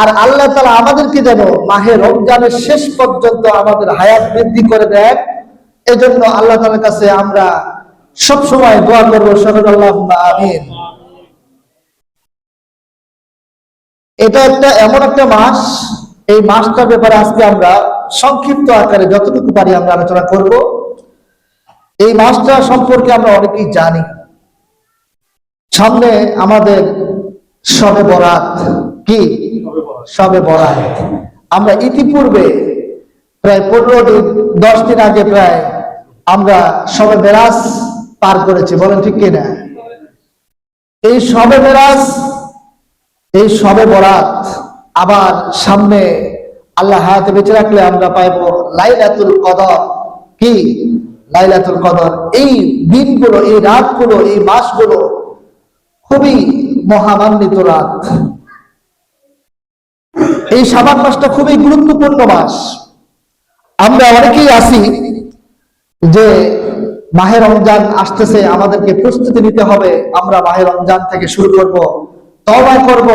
আর আল্লাহ তালা আমাদেরকে যেন মাহে রমজানের শেষ পর্যন্ত আমাদের হায়াত বৃদ্ধি করে দেন। এজন্য আল্লাহ তালার কাছে আমরা সব সময় দোয়া করব সরল আল্লাহ আমিন। এটা একটা এমন একটা মাস। এই মাসটার ব্যাপারে আজকে আমরা সংক্ষিপ্ত আকারে যতটুকু পারি আমরা আলোচনা করব। এই মাসটা সম্পর্কে আমরা অনেকেই জানি। সামনে আমাদের সবে বরাত। কি? সবে বরাত আমরা ইতিপূর্বে প্রায় পনেরো দিন, দশ দিন আগে প্রায় আমরা সবে বেরাস পার করেছি, বলেন ঠিক কিনা? এই সবে বেরাস এই সবে বরাত আবার সামনে আল্লাহ হাতে বেঁচে রাখলে আমরা পাইব লাইলাতুল কদর। কি? লাইলাতুল কদর। এই দিনগুলো, এই রাতগুলো, এই মাসগুলো খুবই মহামান্বিত রাত। এই সাবান মাসটা খুবই গুরুত্বপূর্ণ মাস। আমরা অনেকেই আছি যে মাহে রমজান আসতেছে, আমাদেরকে প্রস্তুতি নিতে হবে, আমরা মাহে রমজান থেকে শুরু করব তবাই করব,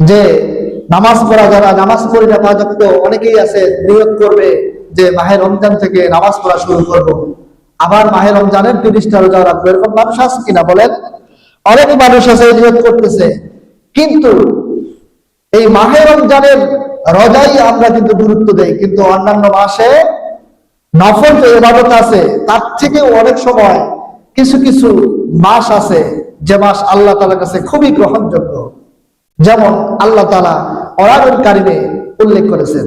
যে নামাজ পড়া যারা নামাজ পড়ি না, তাদের তো অনেকেই আছে নিয়োগ করবে যে মাহে রমজান থেকে নামাজ পড়া শুরু করব। আবার মাহে রমজানের তিরিশটা রোজা রাখব, এরকম মানুষ আছে কিনা বলেন? অনেক মানুষ আছে নিয়োগ করতেছে, কিন্তু এই মাহে রমজানের রোজাই আমরা কিন্তু গুরুত্ব দেই, কিন্তু অন্যান্য মাসে নফল যে ইবাদত আছে, তার থেকে অনেক সময় কিছু কিছু মাস আছে যে মাস আল্লাহ তালার কাছে খুবই গ্রহণযোগ্য। যেমন আল্লাহ তালা অরাগুল কারিমে উল্লেখ করেছেন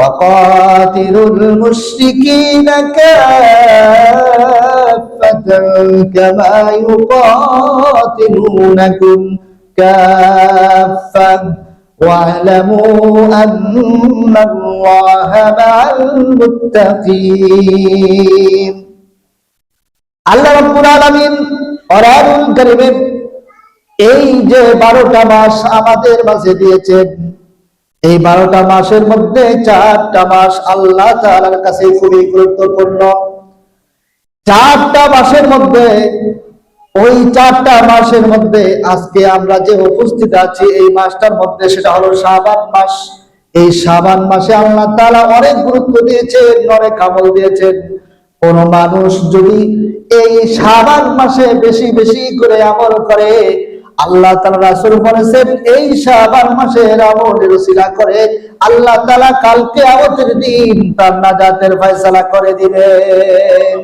وقاتلوا المشركين كافة كما يقاتلونكم كافة واعلموا أن الله مع المتقين আল্লাহ রাব্বুল আলামিন কোরআনুল কারীমের এই যে বারোটা মাস আমাদের মাঝে দিয়েছেন এই বারোটা মাসের মধ্যে চারটা মাস আল্লাহ তাআলার কাছে খুবই গুরুত্বপূর্ণ। চারটা মাসের মধ্যে, ওই চারটা মাসের মধ্যে আজকে আমরা যে উপস্থিত আছি এই মাসটার মধ্যে সেটা হলো শাবান মাস। এই শাবান মাসে আল্লাহ তাআলা অনেক গুরুত্ব দিয়েছেন, অনেক আমল দিয়েছেন। কোন মানুষ যদি এই শাবান মাসে বেশি বেশি করে আমল করে আল্লাহ তালা রাসুল বলেছেন, এই শাবান মাসের আমলের শিলা করে আল্লাহ তালা কালকে আমাদের দিন তার নাজাতের ফয়সালা করে দিবেন।